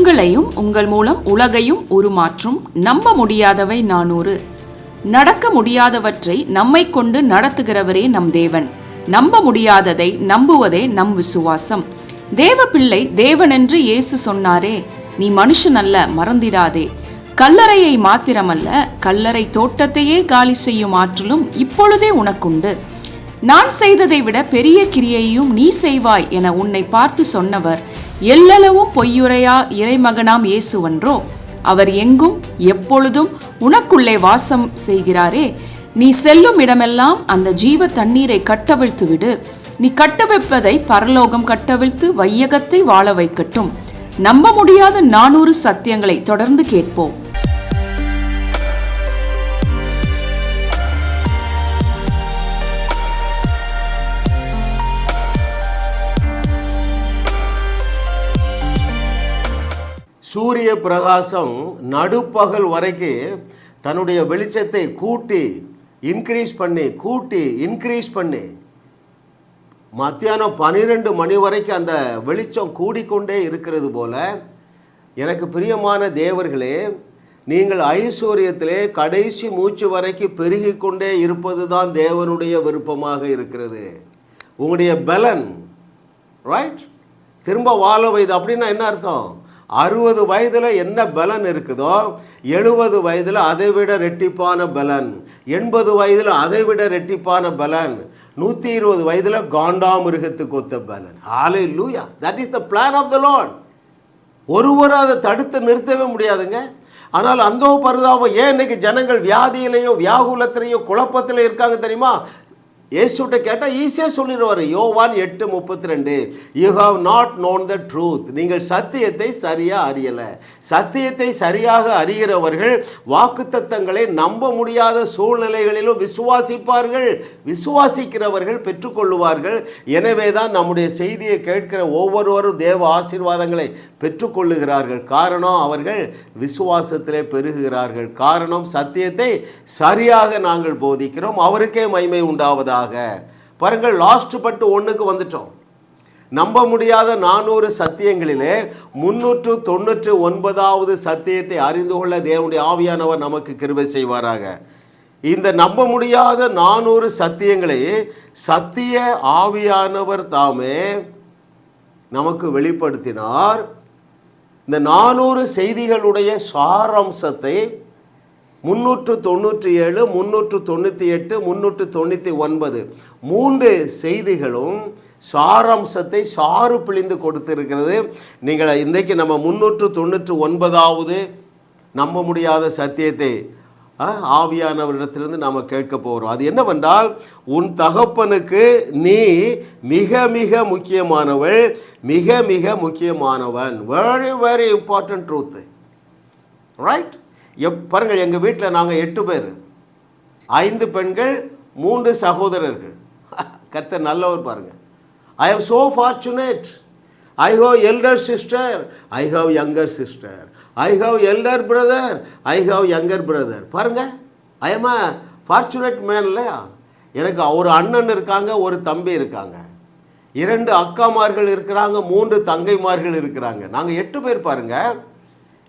உங்களையும் உங்கள் மூலம் உலகையும் உருமாற்றும் நம்ப முடியாதவை நானூறு. நடக்க முடியாதவற்றை நம்மை கொண்டு நடத்துகிறவரே நம் தேவன். நம்ப முடியாததை நம்புவதே நம் விசுவாசம். தேவ பிள்ளை தேவனென்று இயேசு சொன்னாரே நீ மனுஷன் அல்ல மறந்திடாதே. கல்லறையை மாத்திரமல்ல கல்லறை தோட்டத்தையே காலி செய்யும் ஆற்றலும் இப்பொழுதே உனக்குண்டு. நான் செய்ததை விட பெரிய கிரியையும் நீ செய்வாய் என உன்னை பார்த்து சொன்னவர் எல்லளவும் பொய்யுரையா இறைமகனாம் இயேசுவன்றோ அவர் எங்கும் எப்பொழுதும் உனக்குள்ளே வாசம் செய்கிறாரே. நீ செல்லும் இடமெல்லாம் அந்த ஜீவ தண்ணீரை கட்டவிழ்த்து விடு நீ கட்டவிழ்ப்பதை பரலோகம் கட்டவிழ்த்து வையகத்தை வாழ வைக்கட்டும். நம்ப முடியாத நானூறு சத்தியங்களை தொடர்ந்து கேட்போம். சூரிய பிரகாசம் நடுப்பகல் வரைக்கும் தன்னுடைய வெளிச்சத்தை கூட்டி இன்க்ரீஸ் பண்ணி கூட்டி இன்க்ரீஸ் பண்ணி மத்தியானம் பன்னிரெண்டு மணி வரைக்கும் அந்த வெளிச்சம் கூடிக்கொண்டே இருக்கிறது போல எனக்கு பிரியமான தேவர்களே நீங்கள் ஐஸ்வர்யத்திலே கடைசி மூச்சு வரைக்கும் பெருகி கொண்டே இருப்பது தான் தேவனுடைய விருப்பமாக இருக்கிறது. உங்களுடைய பலன் ரைட் திரும்ப வாழ வயது அப்படின்னா என்ன அர்த்தம்? அறுபது வயதில் என்ன பலன் இருக்குதோ எழுபது வயதில் அதை விட ரெட்டிப்பான பலன். எண்பது வயதில் அதை விட ரெட்டிப்பான பலன். நூற்றி இருபது வயதில் காண்டாமிருகத்துக்கு ஒத்த பலன். Hallelujah that is the plan of the loan ஒருவரும் அதை தடுத்து நிறுத்தவே முடியாதுங்க. ஆனால் அந்த பரிதாபம் ஏன் இன்னைக்கு ஜனங்கள் வியாதியிலையும் வியாகுலத்திலையும் குழப்பத்திலையும் இருக்காங்க தெரியுமா? இயேசுகிட்ட கேட்டால் ஈஸியாக சொல்லிடுவார். யோவான் எட்டு முப்பத்தி ரெண்டு you have not known the truth நீங்கள் சத்தியத்தை சரியாக அறியலை. சத்தியத்தை சரியாக அறிகிறவர்கள் வாக்குத்தத்தங்களை நம்ப முடியாத சூழ்நிலைகளிலும் விசுவாசிப்பார்கள். விசுவாசிக்கிறவர்கள் பெற்றுக்கொள்ளுவார்கள். எனவே தான் நம்முடைய செய்தியை கேட்கிற ஒவ்வொருவரும் தேவ ஆசீர்வாதங்களை பெற்றுக்கொள்ளுகிறார்கள். காரணம் அவர்கள் விசுவாசத்திலே பெருகுகிறார்கள். காரணம் சத்தியத்தை சரியாக நாங்கள் போதிக்கிறோம். அவருக்கே மைமை உண்டாவதாக. பாருங்கள் லாஸ்ட் பட்டு ஒன்றுக்கு வந்துட்டோம். நம்ப முடியாத நானூறு சத்தியங்களிலே முன்னூற்று தொண்ணூற்று ஒன்பதாவது சத்தியத்தை அறிந்து கொள்ள தேவனுடைய ஆவியானவர் நமக்கு கிருபை செய்வாராக. இந்த நம்ப முடியாத நானூறு சத்தியங்களை சத்திய ஆவியானவர் தாமே நமக்கு வெளிப்படுத்தினார். இந்த நானூறு செய்திகளுடைய சாராம்சத்தை முன்னூற்று தொண்ணூற்றி ஏழு முன்னூற்று தொண்ணூற்றி எட்டு முன்னூற்று தொண்ணூற்றி ஒன்பது. மூன்று செய்திகளும் சாராம்சத்தை சாறு பிழிந்து கொடுத்திருக்கிறது. நீங்கள் இன்றைக்கு நம்ம முன்னூற்று தொண்ணூற்று ஒன்பதாவது நம்ப முடியாத சத்தியத்தை ஆவியானவரிடத்திலிருந்து நாம் கேட்க போகிறோம் அது என்னவென்றால் உன் தகப்பனுக்கு நீ மிக மிக முக்கியமானவள் மிக மிக முக்கியமானவன். Very very important truth right எப் பாருங்கள் எங்கள் வீட்டில் நாங்கள் எட்டு பேர். ஐந்து பெண்கள் மூன்று சகோதரர்கள். கர்த்தர் நல்லவர் பாருங்கள் I have so fortunate I have elder sister I have younger sister I have elder brother I have younger brother பாருங்க I am a fortunate man இல்லையா? எனக்கு ஒரு அண்ணன் இருக்காங்க ஒரு தம்பி இருக்காங்க. இரண்டு அக்காமார்கள் இருக்கிறாங்க மூன்று தங்கைமார்கள் இருக்கிறாங்க. நாங்கள் எட்டு பேர் பாருங்கள்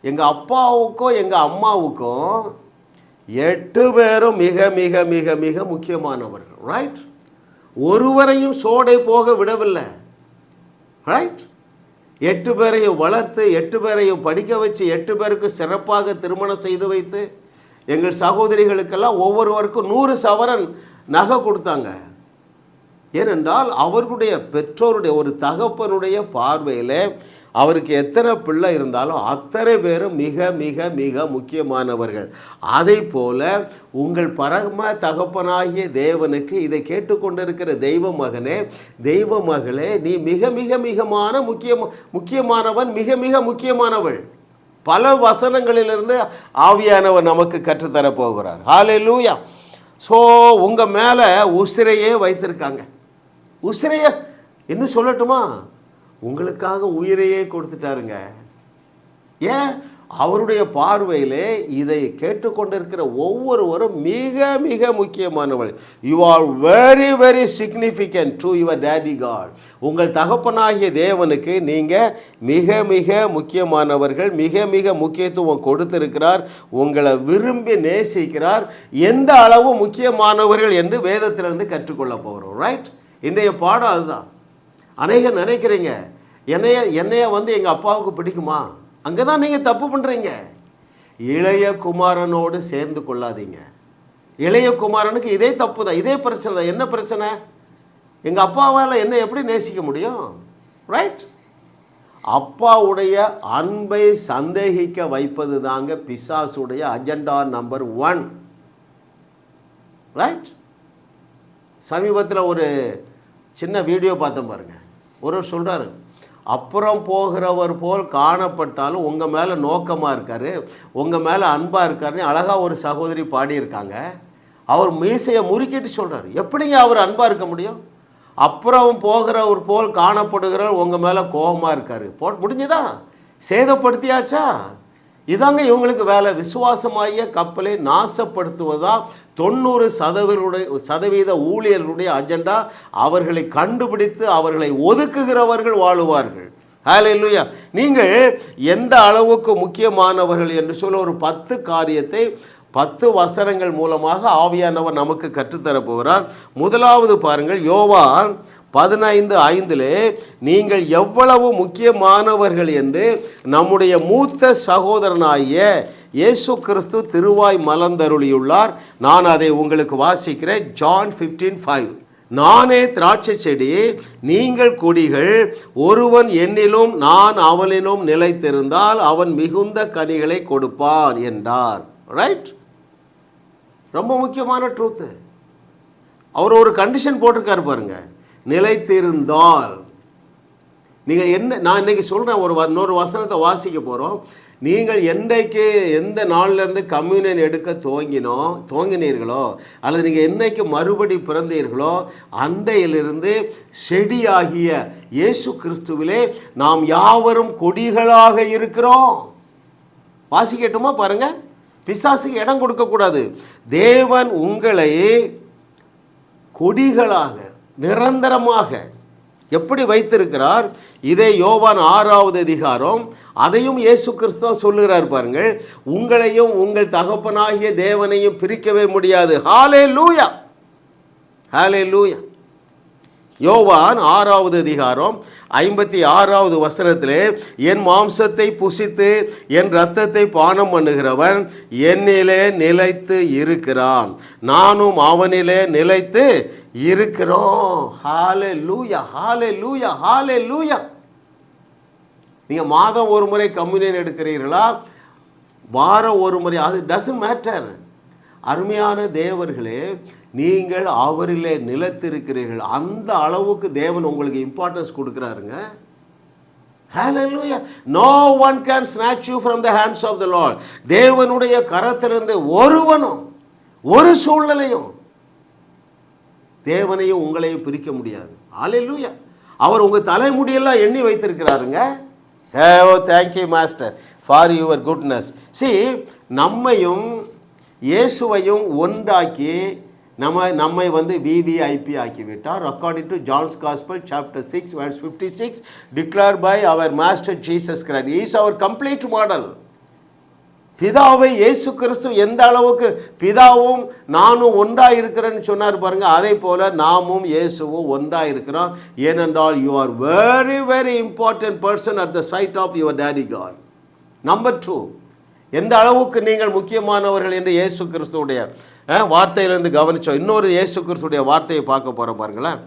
எங்கள் அப்பாவுக்கும் எங்கள் அம்மாவுக்கும் எட்டு பேரும் மிக மிக மிக மிக முக்கியமானவர்கள் ரைட் ஒருவரையும் சோடை போக விடவில்லை ரைட் எட்டு பேரையும் வளர்த்து எட்டு பேரையும் படிக்க வச்சு எட்டு பேருக்கு சிறப்பாக திருமணம் செய்து வைத்து எங்கள் சகோதரிகளுக்கெல்லாம் ஒவ்வொருவருக்கும் நூறு சவரன் நகை கொடுத்தாங்க. ஏனென்றால் அவர்களுடைய பெற்றோருடைய ஒரு தகப்பனுடைய பார்வையில் அவருக்கு எத்தனை பிள்ளை இருந்தாலும் அத்தனை பேரும் மிக மிக மிக முக்கியமானவர்கள். அதை போல உங்கள் பரம தகப்பனாகிய தேவனுக்கு இதை கேட்டுக்கொண்டிருக்கிற தெய்வ மகனே தெய்வ மகளே நீ மிக மிக மிகமான முக்கிய முக்கியமானவன் மிக மிக முக்கியமானவள். பல வசனங்களிலிருந்து ஆவியானவர் நமக்கு கற்றுத்தரப்போகிறார் ஹாலே லூயா ஸோ உங்கள் மேலே உசிரையே வைத்திருக்காங்க. உசிரையை இன்னும் சொல்லட்டுமா? உங்களுக்காக உயிரையே கொடுத்துட்டாருங்க. ஏன்? அவருடைய பார்வையிலே இதை கேட்டுக்கொண்டிருக்கிற ஒவ்வொருவரும் மிக மிக முக்கியமானவர்கள். You are very very significant to your daddy God உங்கள் தகப்பனாகிய தேவனுக்கு நீங்கள் மிக மிக முக்கியமானவர்கள் மிக மிக முக்கியத்துவம் கொடுத்திருக்கிறார் உங்களை விரும்பி நேசிக்கிறார் எந்த அளவு முக்கியமானவர்கள் என்று வேதத்திலிருந்து கற்றுக்கொள்ள போகிறோம் ரைட் இன்றைய பாடம் அதுதான். அநேகர் நினைக்கிறீங்க. என்னைய என்னைய வந்து எங்கள் அப்பாவுக்கு பிடிக்குமா? அங்கே தான் நீங்கள் தப்பு பண்ணுறீங்க இளைய குமாரனோடு சேர்ந்து கொள்ளாதீங்க. இளைய குமாரனுக்கு இதே தப்பு தான் இதே பிரச்சனை தான் என்ன பிரச்சனை? எங்கள் அப்பாவால் என்ன எப்படி நேசிக்க முடியும்? ரைட் அப்பாவுடைய அன்பை சந்தேகிக்க வைப்பது தாங்க பிசாசுடைய அஜெண்டா நம்பர் ஒன். ரைட் சமீபத்தில் ஒரு சின்ன வீடியோ பார்த்தேன் பாருங்கள் ஒருவர் சொல்கிறாரு அப்புறம் போகிறவர் போல் காணப்பட்டாலும் உங்கள் மேலே நோக்கமாக இருக்கார் உங்கள் மேலே அன்பாக இருக்காருன்னு அழகாக ஒரு சகோதரி பாடியிருக்காங்க. அவர் மீசையை முறுக்கிட்டு சொல்கிறார் எப்படிங்க அவர் அன்பாக இருக்க முடியும்? அப்புறம் போகிறவர் போல் காணப்படுகிறவர் உங்கள் மேலே கோபமாக இருக்கார். போ முடிஞ்சுதா? சேதப்படுத்தியாச்சா? இதாங்க இவங்களுக்கு வேலை. விசுவாசமாகிய கப்பலை நாசப்படுத்துவதா தொண்ணூறு சதவீத சதவீத ஊழியர்களுடைய அஜெண்டா. அவர்களை கண்டுபிடித்து அவர்களை ஒதுக்குகிறவர்கள் வாழுவார்கள். ஹalleluya. நீங்கள் எந்த அளவுக்கு முக்கியமானவர்கள் என்று சொல்ல ஒரு பத்து காரியத்தை பத்து வசனங்கள் மூலமாக ஆவியானவர் நமக்கு கற்றுத்தர போகிறார். முதலாவது பாருங்கள் யோவான் பதினைந்து ஐந்திலே நீங்கள் எவ்வளவு முக்கியமானவர்கள் என்று நம்முடைய மூத்த சகோதரனாகிய இயேசு கிறிஸ்து திருவாய் மலர்ந்தருளியுள்ளார். நான் அதை உங்களுக்கு வாசிக்கிறேன். ஜான் ஃபிஃப்டீன் ஃபைவ் நானே திராட்சை செடி நீங்கள் கொடிகள் ஒருவன் என்னிலும் நான் அவனிலும் நிலைத்திருந்தால் அவன் மிகுந்த கனிகளை கொடுப்பான் என்றார். ரைட் ரொம்ப முக்கியமான ட்ரூத்து அவர் ஒரு கண்டிஷன் போட்டிருக்காரு பாருங்கள் நிலைத்திருந்தால். நீங்கள் என்ன நான் இன்னைக்கு சொல்கிறேன் ஒரு இன்னொரு வசனத்தை வாசிக்க போகிறோம் நீங்கள் என்றைக்கு எந்த நாள்லேருந்து கம்யூனியன் எடுக்க துவங்கினோ துவங்கினீர்களோ அல்லது நீங்கள் என்றைக்கு மறுபடி பிறந்தீர்களோ அண்டையிலிருந்து செடியாகிய இயேசு கிறிஸ்துவிலே நாம் யாவரும் கொடிகளாக இருக்கிறோம். வாசிக்கட்டுமா பாருங்கள் பிசாசுக்கு இடம் கொடுக்கக்கூடாது. தேவன் உங்களை கொடிகளாக நிரந்தரமாக. எப்படி வைத்திருக்கிறார்? இதே யோவான் ஆறாவது அதிகாரம் அதையும் இயேசு கிறிஸ்து தான் சொல்லுகிறார் பாருங்கள். உங்களையும் உங்கள் தகப்பனாகிய தேவனையும் பிரிக்கவே முடியாது. ஹாலே லூயா ஹாலே லூயா யோவான் ஆறாவது அதிகாரம் ஐம்பத்தி ஆறாவது வசனத்திலே என் மாம்சத்தை புசித்து என் இரத்தத்தை பானம் பண்ணுகிறவன் என்னிலே நிலைத்து இருக்கிறான். நானும் அவனிலே நிலைத்து இருக்கிறோம். ஹாலே லூயா ஹாலே லூயா ஹாலே லூயா நீங்கள் மாதம் ஒரு முறை கம்யூனியன் எடுக்கிறீர்களா? வாரம் ஒரு முறை அது டசன் மேட்டர் அருமையான தேவர்களே நீங்கள் அவரிலே நிலத்திருக்கிறீர்கள். அந்த அளவுக்கு தேவன் உங்களுக்கு இம்பார்ட்டன்ஸ் கொடுக்குறாருங்க. Hallelujah. No one can snatch you from the hands of the Lord. தேவனுடைய கரத்திலிருந்து ஒருவனும் ஒரு சூழ்நிலையும் தேவனையும் உங்களையும் பிரிக்க முடியாது. ஆலையிலூயா அவர் உங்கள் தலைமுடியெல்லாம் எண்ணி வைத்திருக்கிறாருங்க. ஓ thank you master for your goodness C நம்மையும் இயேசுவையும் ஒன்றாக்கி நம்ம நம்மை வந்து VVIP ஆக்கிவிட்டார். According to John's gospel chapter six verse fifty six declare by our master Jesus Christ is our complete model பிதாவை இயேசு கிறிஸ்து எந்த அளவுக்கு பிதாவும் நானும் ஒன்றா இருக்கிறேன்னு சொன்னார் பாருங்க அதே போல நாமும் இயேசுவும் ஒன்றா இருக்கிறோம். ஏனென்றால் you are very very important person at the side of your daddy God number two எந்த அளவுக்கு நீங்கள் முக்கியமானவர்கள் என்று இயேசு கிறிஸ்துவுடைய வார்த்தையிலேருந்து கவனித்தோம் இன்னொரு இயேசு கிறிஸ்துடைய வார்த்தையை பார்க்க போகிறோம் பாருங்களேன்.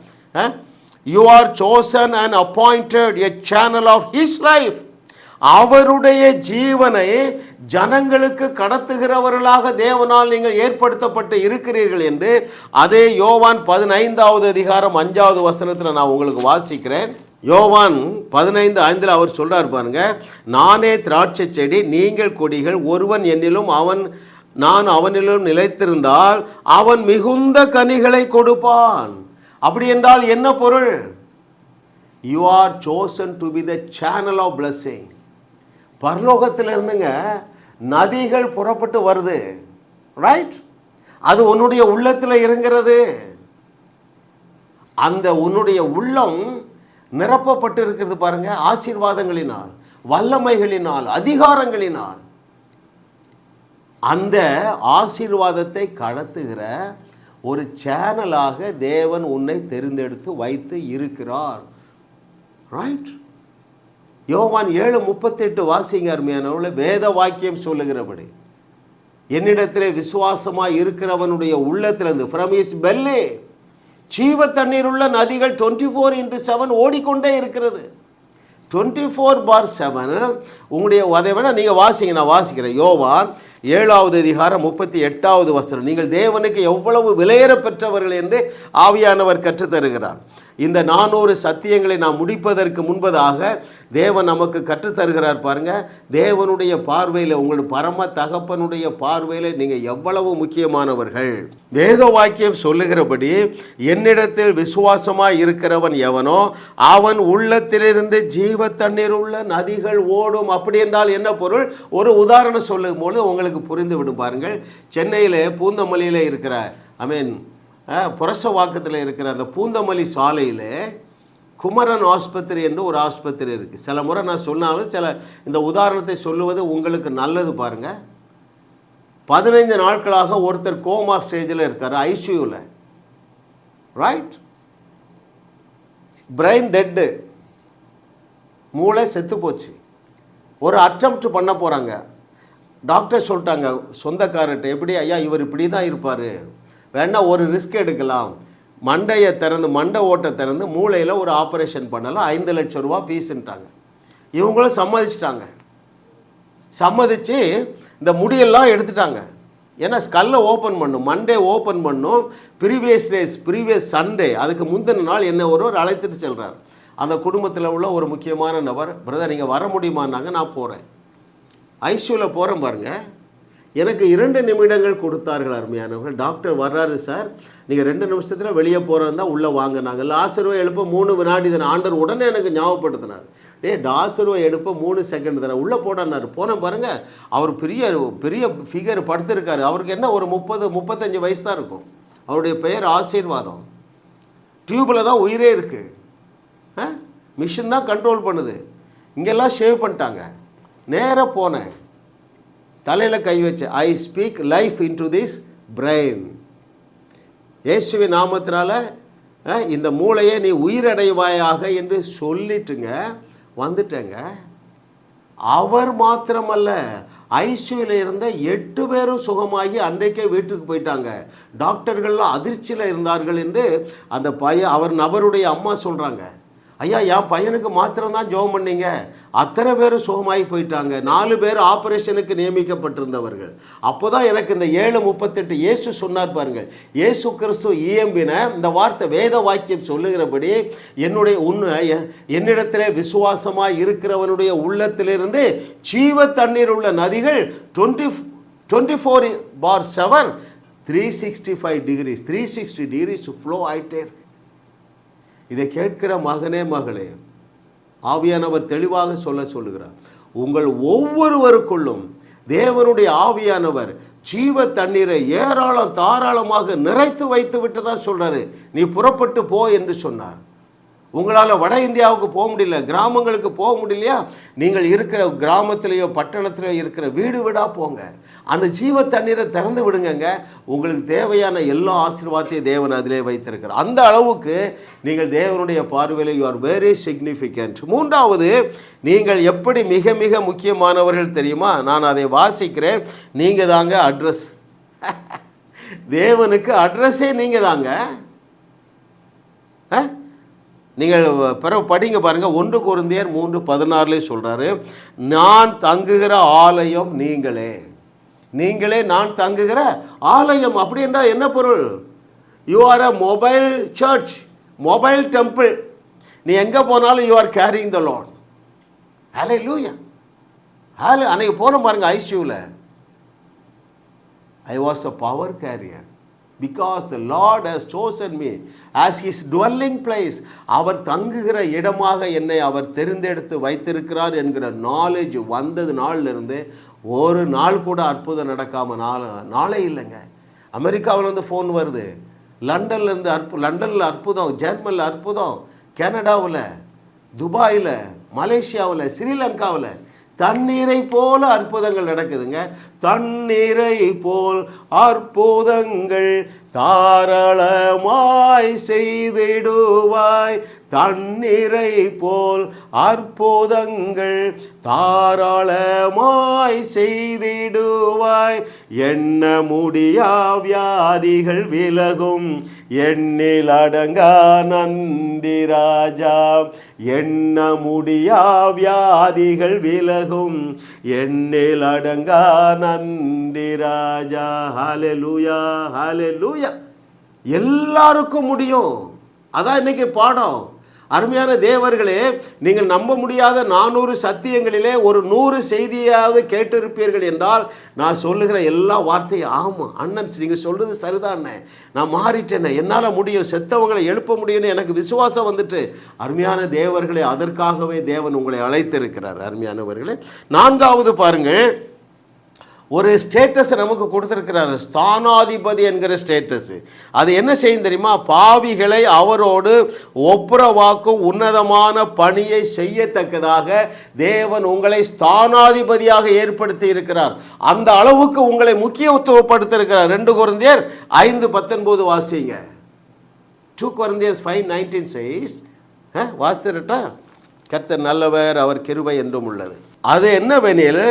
You are chosen and appointed a channel of his life அவருடைய ஜீவனை ஜனங்களுக்கு கடத்துகிறவர்களாக தேவனால் நீங்கள் ஏற்படுத்தப்பட்டு இருக்கிறீர்கள் என்று அதே யோவான் பதினைந்தாவது அதிகாரம் அஞ்சாவது வசனத்தில் நான் உங்களுக்கு வாசிக்கிறேன். யோவான் பதினைந்து ஐந்தில் அவர் சொல்கிறார் பாருங்க நானே திராட்சை செடி நீங்கள் கொடிகள் ஒருவன் என்னிலும் அவன் நான் அவனிலும் நிலைத்திருந்தால் அவன் மிகுந்த கனிகளை கொடுப்பான். அப்படி என்றால் என்ன பொருள்? You are chosen to be the channel of blessing பரலோகத்தில் இருந்துங்க நதிகள் புறப்பட்டு வருது. ரைட் அது உன்னுடைய உள்ளத்தில் இருங்கிறது அந்த உன்னுடைய உள்ளம் நிரப்பப்பட்டு இருக்கிறது பாருங்க ஆசீர்வாதங்களினால் வல்லமைகளினால் அதிகாரங்களினால். அந்த ஆசீர்வாதத்தை கடத்துகிற ஒரு சேனலாக தேவன் உன்னை தெரிந்தெடுத்து வைத்து இருக்கிறார். ரைட் யோவான் ஏழு முப்பத்தெட்டு வாசிங்க அருமையானவர்களே வேத வாக்கியம் சொல்லுகிறபடி. என்னிடத்திலே விசுவாசமாக இருக்கிறவனுடைய உள்ளத்திலிருந்து ஃப்ரம் இஸ் பெல்லே ஜீவ தண்ணீர் உள்ள நதிகள் டுவெண்ட்டி ஃபோர் இன்ட்டு செவன் ஓடிக்கொண்டே இருக்கிறது. டுவெண்ட்டி ஃபோர் பார் செவன் உங்களுடைய அதை வேணால் நீங்கள் வாசிங்க நான் வாசிக்கிறேன். யோவான் ஏழாவது அதிகாரம் முப்பத்தி எட்டாவது வசனம். நீங்கள் தேவனுக்கு எவ்வளவு விலையேற பெற்றவர்கள் என்று ஆவியானவர் கற்றுத்தருகிறார். இந்த நானூறு சத்தியங்களை நாம் முடிப்பதற்கு முன்பதாக தேவன் நமக்கு கற்றுத்தருகிறார் பாருங்க. தேவனுடைய பார்வையில் உங்களுடைய பரம தகப்பனுடைய பார்வையில் நீங்கள் எவ்வளவு முக்கியமானவர்கள். வேத வாக்கியம் சொல்லுகிறபடி என்னிடத்தில் விசுவாசமாக இருக்கிறவன் எவனோ அவன் உள்ளத்திலிருந்து ஜீவ தண்ணீர் உள்ள நதிகள் ஓடும். அப்படி என்றால் என்ன பொருள்? ஒரு உதாரணம் சொல்லும் போது உங்களுக்கு புரிந்து விடும் பாருங்கள். சென்னையில் பூந்தமல்லியில் இருக்கிற ஐ மீன் புரசவாக்கத்தில் இருக்கிற அந்த பூந்தமல்லி சாலையில் குமரன் ஆஸ்பத்திரி என்று ஒரு ஆஸ்பத்திரி இருக்குது சில முறை நான் சொன்னாலும் சில இந்த உதாரணத்தை சொல்லுவது உங்களுக்கு நல்லது பாருங்கள் பதினைந்து நாட்களாக ஒருத்தர் கோமா ஸ்டேஜில் இருக்கார் ஐசியூவில் ரைட் பிரெயின் டெட்டு மூளை செத்து போச்சு. ஒரு அட்டம்ப்ட் பண்ண போகிறாங்க டாக்டர் சொல்லிட்டாங்க சொந்தக்காரர்கிட்ட எப்படி ஐயா இவர் இப்படி தான் இருப்பார்? வேணால் ஒரு ரிஸ்க் எடுக்கலாம். மண்டையை திறந்து மண்டை ஓட்டை திறந்து மூளையில் ஒரு ஆப்ரேஷன் பண்ணலாம். ஐந்து லட்சம் ரூபா ஃபீஸுன்ட்டாங்க இவங்களும் சம்மதிச்சிட்டாங்க. சம்மதிச்சு இந்த முடியெல்லாம் எடுத்துட்டாங்க. ஏன்னா ஸ்கல்லை ஓப்பன் பண்ணும் மண்டே ஓப்பன் பண்ணும். ப்ரீவியஸ் டேஸ் ப்ரீவியஸ் சண்டே அதுக்கு முந்தின நாள் என்ன ஒருவர் அழைத்துட்டு செல்கிறார் அந்த குடும்பத்தில் உள்ள ஒரு முக்கியமான நபர் பிரதர் நீங்கள் வர முடியுமான்னாங்க நான் போகிறேன் ஐசியூவில் போகிறேன் பாருங்கள் எனக்கு இரண்டு நிமிடங்கள் கொடுத்தார்கள் அருமையானவர்கள். டாக்டர் வர்றாரு சார். நீங்கள் ரெண்டு நிமிஷத்தில் வெளியே போகிறதா தான் உள்ளே வாங்கினாங்க லாசருவை எழுப்ப மூணு வினாடி தானே ஆண்டர் உடனே எனக்கு ஞாபகப்படுத்தினார். டேய் டாசருவை எடுப்ப மூணு செகண்ட் தானே. உள்ளே போடனார். போன பாருங்கள் அவர் பெரிய பெரிய ஃபிகர் படுத்திருக்காரு. அவருக்கு என்ன ஒரு முப்பது முப்பத்தஞ்சு வயசு தான் இருக்கும். அவருடைய பெயர் ஆசீர்வாதம். டியூப்பில் தான் உயிரே இருக்குது மிஷின் தான் கண்ட்ரோல் பண்ணுது. இங்கெல்லாம் ஷேவ் பண்ணிட்டாங்க. நேராக போனேன். தலையில் கை வச்சு I speak life into this brain இயேசுவி நாமத்தினால இந்த மூளையை நீ உயிரடைவாயாக என்று சொல்லிட்டுங்க வந்துட்டேங்க. அவர் மாத்திரமல்ல ஐசியூவில் இருந்த எட்டு பேரும் சுகமாகி அன்றைக்கே வீட்டுக்கு போயிட்டாங்க. டாக்டர்கள்லாம் அதிர்ச்சியில் இருந்தார்கள் என்று அந்த பையன் அவர் நபருடைய அம்மா சொல்கிறாங்க ஐயா என் பையனுக்கு மாத்திரம் தான் ஜெபம் பண்ணீங்க. அத்தனை பேரும் சுகமாகி போயிட்டாங்க. நாலு பேர் ஆப்ரேஷனுக்கு நியமிக்கப்பட்டிருந்தவர்கள். அப்போ தான் எனக்கு இந்த ஏழு முப்பத்தெட்டு இயேசு சொன்னார் பாருங்கள். இயேசு கிறிஸ்து இயம்பின இந்த வார்த்தை வேத வாக்கியம் சொல்லுகிறபடி என்னுடைய உண்மை என்னிடத்திலே விசுவாசமாக இருக்கிறவனுடைய உள்ளத்திலிருந்து ஜீவ தண்ணீர் உள்ள நதிகள் twenty twenty four four seven three sixty five degrees three sixty degrees flow ஆகிட்டே இருக்கு. இதை கேட்கிற மகனே மகளே ஆவியானவர் தெளிவாக சொல்ல சொல்லுகிறார். உங்கள் ஒவ்வொருவருக்குள்ளும் தேவனுடைய ஆவியானவர் ஜீவ தண்ணீரை ஏராளம் தாராளமாக நிறைத்து வைத்து விட்டு தான் சொல்றாரு. நீ புறப்பட்டு போ என்று சொன்னார். உங்களால் வட இந்தியாவுக்கு போக முடியல கிராமங்களுக்கு போக முடியலையா? நீங்கள் இருக்கிற கிராமத்திலேயோ பட்டணத்திலேயோ இருக்கிற வீடு வீடாக போங்க. அந்த ஜீவ தண்ணீரை திறந்து விடுங்கங்க. உங்களுக்கு தேவையான எல்லா ஆசீர்வாதத்தையும் தேவன் அதிலே வைத்திருக்கிறார். அந்த அளவுக்கு நீங்கள் தேவனுடைய பார்வையில் யூ ஆர் வெரி சிக்னிஃபிகண்ட் மூன்றாவது நீங்கள் எப்படி மிக மிக முக்கியமானவர்கள் தெரியுமா? நான் அதை வாசிக்கிறேன். நீங்கள் தாங்க அட்ரஸ் தேவனுக்கு அட்ரஸே நீங்கள் தாங்க. ஆ? நீங்கள் பிறகு படிங்க பாருங்கள் ஒன்று குருந்தியர் மூன்று பதினாறுலே சொல்கிறாரு நான் தங்குகிற ஆலயம் நீங்களே. நீங்களே நான் தங்குகிற ஆலயம். அப்படி என்றால் என்ன பொருள்? You are a mobile church mobile temple நீ எங்கே போனாலும் you are carrying the Lord hallelujah ஹலே அன்னைக்கு போன பாருங்க ஐசியூவில் I was a power carrier because the Lord has chosen me as his dwelling place அவர் தங்குகிற இடமாக என்னை அவர் தெரிந்தெடுத்து வைத்திருக்கிறார் என்கிற நாலேஜ் வந்தது நாள்ல இருந்து ஒரு நாள் கூட அற்புதம் நடக்காமல் நாள் நாளே இல்லைங்க. அமெரிக்காவிலேருந்து ஃபோன் வருது. லண்டன்லேருந்து அற்பு லண்டனில் அற்புதம் ஜெர்மனில் அற்புதம் கனடாவில் துபாயில் மலேசியாவில் ஸ்ரீலங்காவில். தண்ணீரை போல அற்புதங்கள் நடக்குதுங்க. தண்ணீரை போல் அற்புதங்கள் தாராளமாய் செய்திடுவாய். தண்ணீரை போல் அற்புதங்கள் தாராளமாய் செய்திடுவாய். என்ன முடியா வியாதிகள் விலகும். எண்ணில் அடங்கா நந்தி ராஜா. எண்ண முடியா வியாதிகள் விலகும். எண்ணில் அடங்கா நந்தி ராஜா. ஹalleluya ஹalleluya. எல்லாருக்கும் முடியும். அதான் இன்னைக்கு பாடம். அருமையான தேவர்களே நீங்கள் நம்ப முடியாத நானூறு சத்தியங்களிலே ஒரு நூறு செய்தியாவது கேட்டிருப்பீர்கள் என்றால் நான் சொல்லுகிற எல்லா வார்த்தையும் ஆமாம் அண்ணன் நீங்கள் சொல்கிறது சரிதானே நான் மாறிட்டேனே என்னால் முடியும் செத்தவங்களை எழுப்ப முடியும்னு எனக்கு விசுவாசம் வந்துட்டு. அருமையான தேவர்களே அதற்காகவே தேவன் உங்களை அழைத்திருக்கிறார் அருமையானவர்களே. நான்காவது பாருங்கள். ஒரு ஸ்டேட்டஸ் நமக்கு கொடுத்துருக்கிறாரு. ஸ்தானாதிபதி என்கிற ஸ்டேட்டஸ் அது என்ன செய்யும் தெரியுமா? பாவிகளை அவரோடு ஒப்புரவாக்கும் உன்னதமான பணியை செய்யத்தக்கதாக தேவன் உங்களை ஸ்தானாதிபதியாக ஏற்படுத்தி இருக்கிறார். அந்த அளவுக்கு உங்களை முக்கியத்துவப்படுத்தியிருக்கிறார். ரெண்டு குழந்தையர் ஐந்து பத்தொன்பது வாசிங்க. டூ குழந்தையர் ஃபைவ் நைன்டீன் சைஸ் வாசிரட்டா கர்த்தர் நல்லவர் அவர் கிருபை என்றும் உள்ளது. அது என்னவெனில்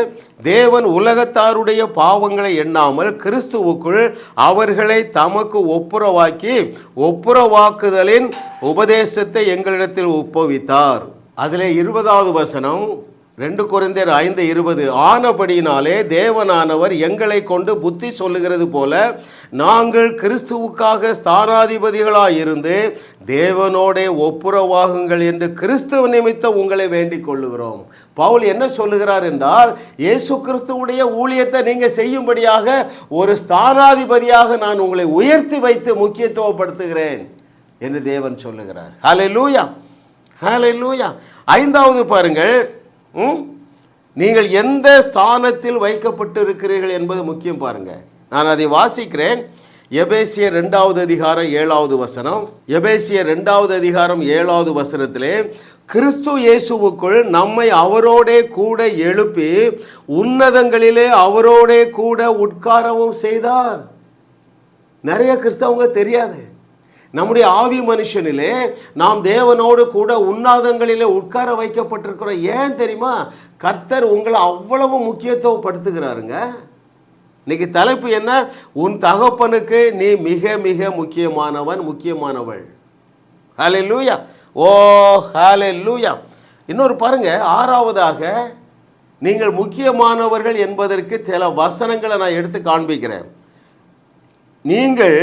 தேவன் உலகத்தாருடைய பாவங்களை எண்ணாமல் கிறிஸ்துவுக்குள் அவர்களை தமக்கு ஒப்புரவாக்கி ஒப்புரவாக்குதலின் உபதேசத்தை எங்களிடத்தில் ஒப்புவித்தார். அதில் இருபதாவது வசனம் ரெண்டு குறைந்தர் ஐந்து இருபது ஆனபடியினாலே தேவனானவர் எங்களை கொண்டு புத்தி சொல்லுகிறது போல நாங்கள் கிறிஸ்துவுக்காக ஸ்தானாதிபதிகளாயிருந்து தேவனோடே ஒப்புரவாகுங்கள் என்று கிறிஸ்துவ நிமித்தம் உங்களை வேண்டிக் கொள்ளுகிறோம். பவுல் என்ன சொல்லுகிறார் என்றால் இயேசு கிறிஸ்துவுடைய ஊழியத்தை நீங்கள் செய்யும்படியாக ஒரு ஸ்தானாதிபதியாக நான் உங்களை உயர்த்தி வைத்து முக்கியத்துவப்படுத்துகிறேன் என்று தேவன் சொல்லுகிறார். ஹலே லூயா ஹலே லூயா ஐந்தாவது பாருங்கள் நீங்கள் எந்த ஸ்தானத்தில் வைக்கப்பட்டு இருக்கிறீர்கள் என்பது முக்கியம் பாருங்க. நான் அதை வாசிக்கிறேன். எபேசிய ரெண்டாவது அதிகாரம் ஏழாவது வசனம். எபேசிய ரெண்டாவது அதிகாரம் ஏழாவது வசனத்திலே கிறிஸ்து இயேசுவுக்குள் நம்மை அவரோடே கூட எழுப்பி உன்னதங்களிலே அவரோடே கூட உட்காரவும் செய்தார். நிறைய கிறிஸ்தவங்க தெரியாது. நம்முடைய ஆவி மனுஷனிலே நாம் தேவனோடு கூட உன்னாதங்களிலே உட்கார வைக்கப்பட்டிருக்கிறோம். ஏன் தெரியுமா? கர்த்தர் உங்களை அவ்வளவு முக்கியத்துவப்படுத்துகிறாருங்க. இன்னைக்கு தலைப்பு என்ன? உன் தகப்பனுக்கு நீ மிக மிக முக்கியமானவன் முக்கியமானவள். ஹாலே லூயா ஓ ஹாலே லூயா இன்னொரு பாருங்க ஆறாவதாக நீங்கள் முக்கியமானவர்கள் என்பதற்கு சில வசனங்களை நான் எடுத்து காண்பிக்கிறேன். நீங்கள்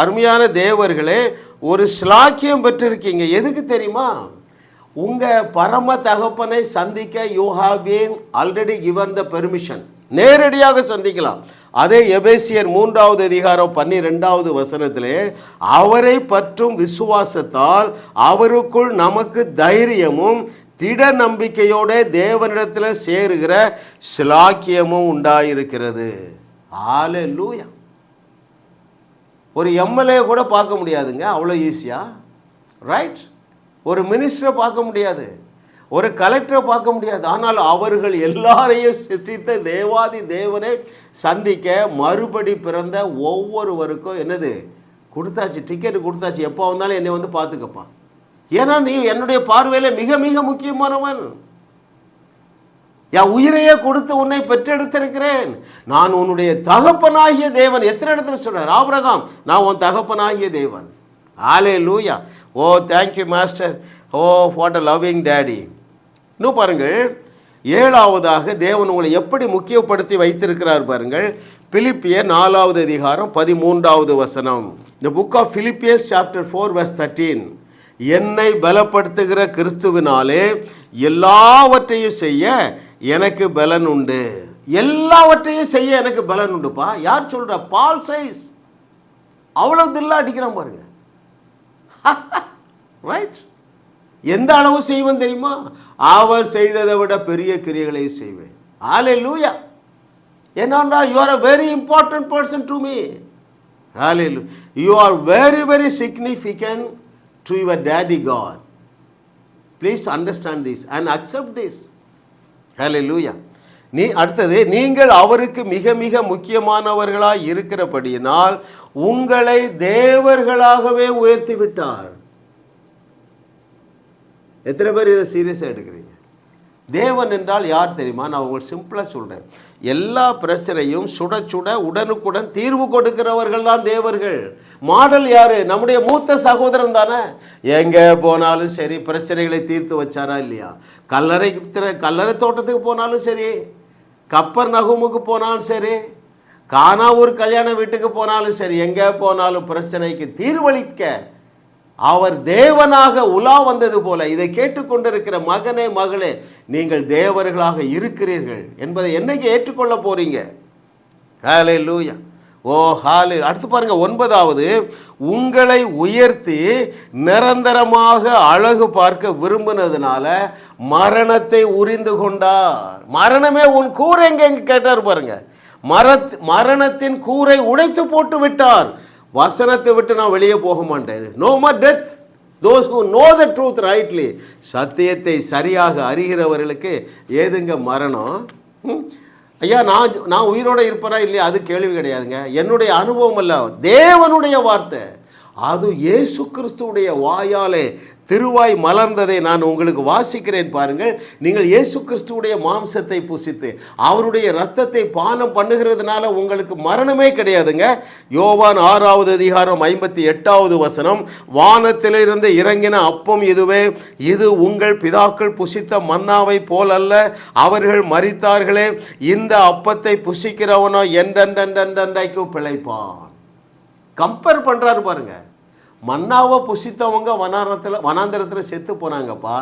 அருமையான தேவர்களே ஒரு ஸ்லாக்கியம் பெற்றிருக்கீங்க. எதுக்கு தெரியுமா? உங்கள் பரம தகப்பனை சந்திக்க you have been already given the permission நேரடியாக சந்திக்கலாம். அதே எபேசியர் மூன்றாவது அதிகாரம் பன்னிரெண்டாவது வசனத்திலே அவரை பற்றும் விசுவாசத்தால் அவருக்குள் நமக்கு தைரியமும் திட நம்பிக்கையோட தேவனிடத்தில் சேருகிற சிலாக்கியமும் உண்டாயிருக்கிறது. ஆலூயா ஒரு எம்எல்ஏ கூட பார்க்க முடியாதுங்க அவ்வளோ ஈஸியாக ரைட் ஒரு மினிஸ்டரை பார்க்க முடியாது. ஒரு கலெக்டரை பார்க்க முடியாது. ஆனால் அவர்கள் எல்லாரையும் சிற்றித்த தேவாதி தேவனை சந்திக்க மறுபடி பிறந்த ஒவ்வொருவருக்கும் என்னது? கொடுத்தாச்சு டிக்கெட் கொடுத்தாச்சு. எப்போ வந்தாலும் என்னை வந்து பார்த்துக்கப்பா. ஏன்னா நீ என்னுடைய பார்வையில் மிக மிக முக்கியமானவன். என் உயிரையே கொடுத்து உன்னை பெற்றெடுத்திருக்கிறேன். நான் உன்னுடைய தகப்பனாகிய தேவன். எத்தனை இடத்துல சொல்றார்? ஆபரகம் நான் உன் தகப்பனாகிய தேவன். Hallelujah oh thank you master oh what a loving daddy இன்னும் பாருங்கள் ஏழாவதாக தேவன் உங்களை எப்படி முக்கியப்படுத்தி வைத்திருக்கிறார் பாருங்கள். பிலிப்பிய நாலாவது அதிகாரம் பதிமூன்றாவது வசனம். இந்த book of Philippians chapter four verse thirteen என்னை பலப்படுத்துகிற கிறிஸ்துவினாலே எல்லாவற்றையும் செய்ய எனக்கு பலன் உண்டு. எல்லாவற்றையும் செய்ய எனக்கு பலன் உண்டுப்பா. யார் சொல்கிறா பால் சைஸ். அவ்வளோ தில்லா அடிக்கிறான் பாருங்க. ரைட் எந்த அளவு செய்வேன் தெரியுமா? அவர் செய்ததை விட பெரிய கிரியைகளை செய்வேன். ஆலே லூயா என்னன்னா you are a very important person to me Ale you are very very significant to your daddy God please understand this and accept this hallelujah நீ அடுத்தது நீங்கள் அவருக்கு மிக மிக முக்கியமானவர்களாய் இருக்கிறபடியினால் உங்களை தேவர்களாகவே உயர்த்தி விட்டார். எத்தனை பேர் இதை சீரியஸாக எடுக்கிறீங்க? தேவன் என்றால் யார் தெரியுமா? நான் உங்களுக்கு சிம்பிளாக சொல்கிறேன் எல்லா பிரச்சனையும் சுட சுட உடனுக்குடன் தீர்வு கொடுக்கிறவர்கள் தான் தேவர்கள். மாடல் யாரு? நம்முடைய மூத்த சகோதரன் தானே. எங்கே போனாலும் சரி பிரச்சனைகளை தீர்த்து வச்சாரா இல்லையா? கல்லறை திற- கல்லறை தோட்டத்துக்கு போனாலும் சரி கப்பர் நகுமுக்கு போனாலும் சரி காணா ஒரு கல்யாண வீட்டுக்கு போனாலும் சரி எங்கே போனாலும் பிரச்சனைக்கு தீர்வளிக்க அவர் தேவனாக உலா வந்தது போல இதை கேட்டுக்கொண்டிருக்கிற மகனே மகளே நீங்கள் தேவர்களாக இருக்கிறீர்கள் என்பதை என்னைக்கு ஏற்றுக்கொள்ள போறீங்க? ஹாலே லூயா ஓ ஹாலே அடுத்து பாருங்க ஒன்பதாவது. உங்களை உயர்த்தி நிரந்தரமாக அழகு பார்க்க விரும்பினதுனால மரணத்தை உரிந்து கொண்டார். மரணமே உன் கூரை எங்க எங்க கேட்டார் பாருங்க. மரத் மரணத்தின் கூரை உடைத்து போட்டு விட்டார். வசனத்தை விட்டு நான் வெளியே போக மாட்டேன். No more death those who know the truth rightly சத்தியத்தை சரியாக அறிகிறவர்களுக்கு ஏதுங்க மரணம்? ஐயா நான் நான் உயிரோடு இருப்பேனா இல்லையா? அது கேள்வி கிடையாதுங்க. என்னுடைய அனுபவம் அல்ல. தேவனுடைய வார்த்தை. அது இயேசு கிறிஸ்துவுடைய வாயாலே திருவாய் மலர்ந்ததை நான் உங்களுக்கு வாசிக்கிறேன் பாருங்கள். நீங்கள் இயேசு கிறிஸ்துவுடைய மாம்சத்தை புசித்து அவருடைய ரத்தத்தை பானம் பண்ணுகிறதுனால உங்களுக்கு மரணமே கிடையாதுங்க. யோவான் ஆறாவது அதிகாரம் ஐம்பத்தி எட்டாவது வசனம் வானத்திலிருந்து இறங்கின அப்பம் இதுவே இது உங்கள் பிதாக்கள் புசித்த மன்னாவை போலல்ல அவர்கள் மறித்தார்களே இந்த அப்பத்தை புசிக்கிறவனோ என்றென்றென்றென்றைக்கும் பிழைப்பான். கம்பேர் பண்ணுறாரு பாருங்கள் மன்னாவை புசித்தவங்க வனாரத்தில் வனாந்தரத்தில் செத்து போனாங்கப்பா.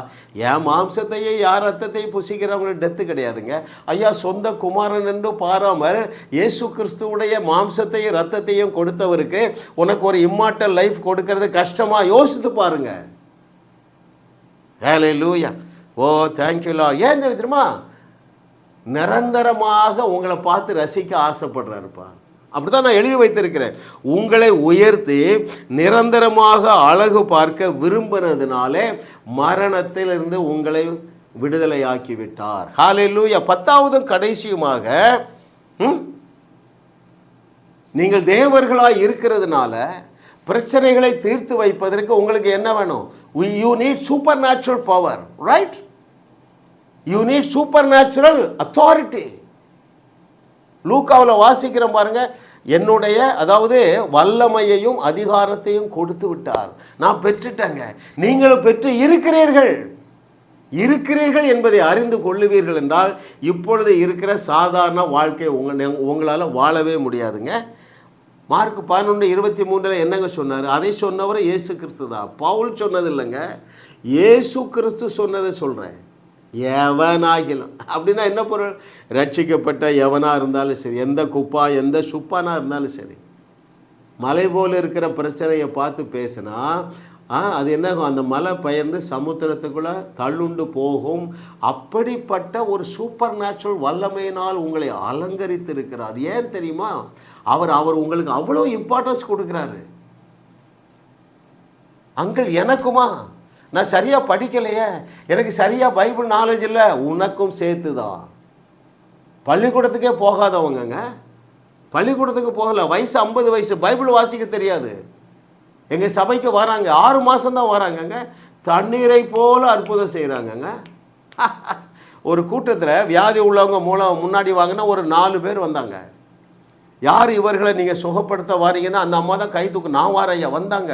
என் மாம்சத்தையே யார் ரத்தத்தையும் புசிக்கிறவங்க டெத்து கிடையாதுங்க. ஐயா சொந்த குமாரன் என்று பாராமல் இயேசு கிறிஸ்துவுடைய மாம்சத்தையும் ரத்தத்தையும் கொடுத்தவருக்கு உனக்கு ஒரு இம்மார்ட்டல் லைஃப் கொடுக்கறது கஷ்டமாக யோசித்து பாருங்க. வேலை லூயா ஓ தேங்க்யூ லா ஏன் தெரியுமா? நிரந்தரமாக உங்களை பார்த்து ரசிக்க ஆசைப்படுறாருப்பா. அப்படிதான் நான் எழுதி வைத்திருக்கிறேன். உங்களை உயர்த்தி நிரந்தரமாக அழகு பார்க்க விரும்பினதுனாலே மரணத்திலிருந்து உங்களை விடுதலையாக்கி விட்டார் பத்தாவதும் கடைசியுமாக ம், நீங்கள் தேவர்களாக இருக்கிறதுனால பிரச்சனைகளை தீர்த்து வைப்பதற்கு உங்களுக்கு என்ன வேணும்? You need supernatural power right you need supernatural authority லூக்காவில் வாசிக்கிறோம் பாருங்க. என்னுடைய அதாவது வல்லமையையும் அதிகாரத்தையும் கொடுத்து விட்டார். நான் பெற்றுட்டேங்க. நீங்களும் பெற்று இருக்கிறீர்கள். இருக்கிறீர்கள் என்பதை அறிந்து கொள்ளுவீர்கள் என்றால் இப்பொழுது இருக்கிற சாதாரண வாழ்க்கை உங்கள் உங்களால் வாழவே முடியாதுங்க. மார்க் பதினொன்று இருபத்தி மூன்றில் என்னங்க சொன்னார்? அதை சொன்னவர் இயேசு கிறிஸ்து தான். பவுல் சொன்னது இல்லைங்க. இயேசு கிறிஸ்து சொன்னதை சொல்கிறேன் எவனாகிலும். அப்படின்னா என்ன பொருள்? ரட்சிக்கப்பட்ட எவனாக இருந்தாலும் சரி எந்த குப்பா எந்த சுப்பானாக இருந்தாலும் சரி. மலை போல் இருக்கிற பிரச்சனையை பார்த்து பேசினா ஆ அது என்ன ஆகும்? அந்த மலை பெயர்ந்து சமுத்திரத்துக்குள்ளே தள்ளுண்டு போகும். அப்படிப்பட்ட ஒரு சூப்பர் நேச்சுரல் வல்லமையினால் உங்களை அலங்கரித்து இருக்கிறார் ஏன் தெரியுமா? அவர் அவர் உங்களுக்கு அவ்வளோ இம்பார்ட்டன்ஸ் கொடுக்குறாரு. அங்கிள் எனக்குமா? நான் சரியாக படிக்கலையே. எனக்கு சரியாக பைபிள் நாலேஜ் இல்லை. உனக்கும் சேர்த்து தான் பள்ளிக்கூடத்துக்கே போகாதவங்கங்க. பள்ளிக்கூடத்துக்கு போகல. வயசு ஐம்பது வயசு. பைபிள் வாசிக்க தெரியாது. எங்கள் சபைக்கு வராங்க. ஆறு மாதம்தான் வராங்கங்க. தண்ணீரை போல அற்புதம் செய்கிறாங்கங்க ஒரு கூட்டத்தில் வியாதி உள்ளவங்க மூலம் முன்னாடி வாங்கினா ஒரு நாலு பேர் வந்தாங்க. யார் இவர்களை நீங்கள் சுகப்படுத்த வாரீங்கன்னா அந்த அம்மா தான் கை தூக்கு. நான் வாரையா ஐயா வந்தாங்க.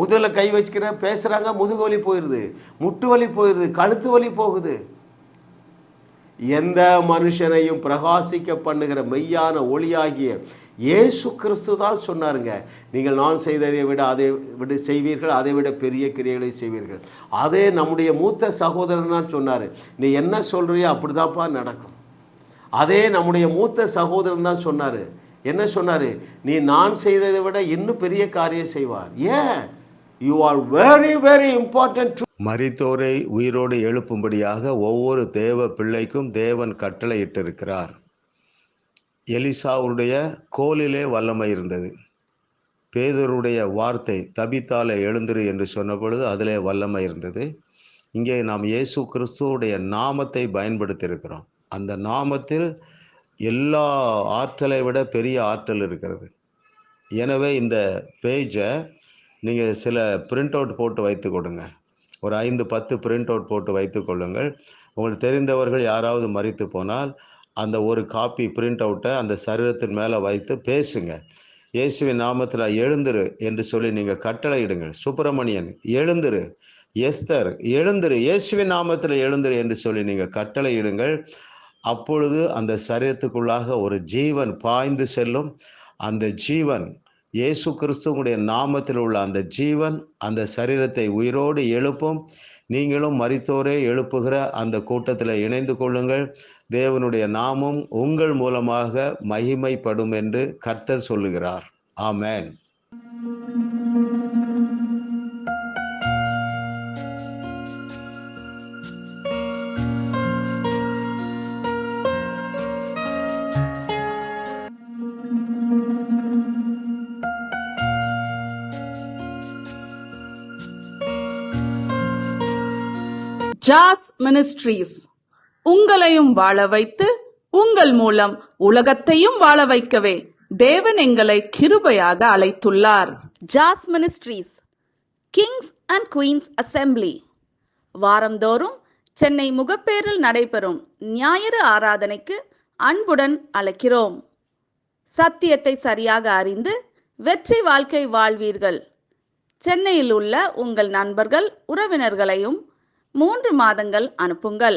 முதல்ல கை வச்சுக்கிறேன் பேசுகிறாங்க முதுகு வலி போயிடுது முட்டு வலி போயிடுது கழுத்து வலி போகுது. எந்த மனுஷனையும் பிரகாசிக்க பண்ணுகிற மெய்யான ஒளியாகிய இயேசு கிறிஸ்து தான் சொன்னாருங்க. நீங்கள் நான் செய்ததை விட அதை விட செய்வீர்கள் அதை விட பெரிய கிரியைகளை செய்வீர்கள். அதே நம்முடைய மூத்த சகோதரன் தான் சொன்னார். நீ என்ன சொல்கிறியோ அப்படி தான்ப்பா நடக்கும். அதே நம்முடைய மூத்த சகோதரன் தான் சொன்னார். என்ன சொன்னாரு? நீ நான் செய்ததை விட இன்னும் பெரிய காரியம் செய்வார். ஏன்? You are very very important மரித்தோரை உயிரோடு எழுப்பும்படியாக ஒவ்வொரு தேவ பிள்ளைக்கும் தேவன் கட்டளையிட்டிருக்கிறார் எலிசாவுடைய கோலிலே வல்லமை இருந்தது. பேதருடைய வார்த்தை தபித்தாலே எழுந்துரு என்று சொன்ன பொழுது அதிலே வல்லமை இருந்தது. இங்கே நாம் இயேசு கிறிஸ்துவுடைய நாமத்தை பயன்படுத்தியிருக்கிறோம். அந்த நாமத்தில் எல்லா ஆற்றலை விட பெரிய ஆற்றல் இருக்கிறது. எனவே இந்த பேஜை நீங்கள் சில பிரிண்ட் அவுட் போட்டு வைத்து கொடுங்க ஒரு ஐந்து பத்து பிரிண்ட் அவுட் போட்டு வைத்து கொள்ளுங்கள். உங்களுக்கு தெரிந்தவர்கள் யாராவது மறித்து போனால் அந்த ஒரு காப்பி பிரிண்ட் அவுட்டை அந்த சரீரத்தின் மேலே வைத்து பேசுங்க. இயேசுவின் நாமத்தில் எழுந்திரு என்று சொல்லி நீங்கள் கட்டளையிடுங்கள். சுப்பிரமணியன் எழுந்திரு. எஸ்தர் எழுந்துரு. இயேசுவின் நாமத்தில் எழுந்திரு என்று சொல்லி நீங்கள் கட்டளையிடுங்கள். அப்பொழுது அந்த சரீரத்துக்குள்ளாக ஒரு ஜீவன் பாய்ந்து செல்லும். அந்த ஜீவன் இயேசு கிறிஸ்துவனுடைய நாமத்தில் உள்ள அந்த ஜீவன் அந்த சரீரத்தை உயிரோடு எழுப்பும். நீங்களும் மறித்தோரே எழுப்புகிற அந்த கூட்டத்தில் இணைந்து கொள்ளுங்கள். தேவனுடைய நாமம் உங்கள் மூலமாக மகிமைப்படும் என்று கர்த்தர் சொல்லுகிறார். ஆமேன். ஜாஸ் மினிஸ்ட்ரீஸ் உங்களையும் வாழ வைத்து உங்கள் மூலம் உலகத்தையும் வாழ வைக்கவே தேவன் எங்களை கிருபையாக அழைத்துள்ளார். ஜாஸ் ministries kings and queens assembly வாரந்தோறும் சென்னை முகப்பேரில் நடைபெறும் ஞாயிறு ஆராதனைக்கு அன்புடன் அழைக்கிறோம். சத்தியத்தை சரியாக அறிந்து வெற்றி வாழ்க்கை வாழ்வீர்கள். சென்னையில் உள்ள உங்கள் நண்பர்கள் உறவினர்களையும் மூன்று மாதங்கள் அனுப்புங்கள்.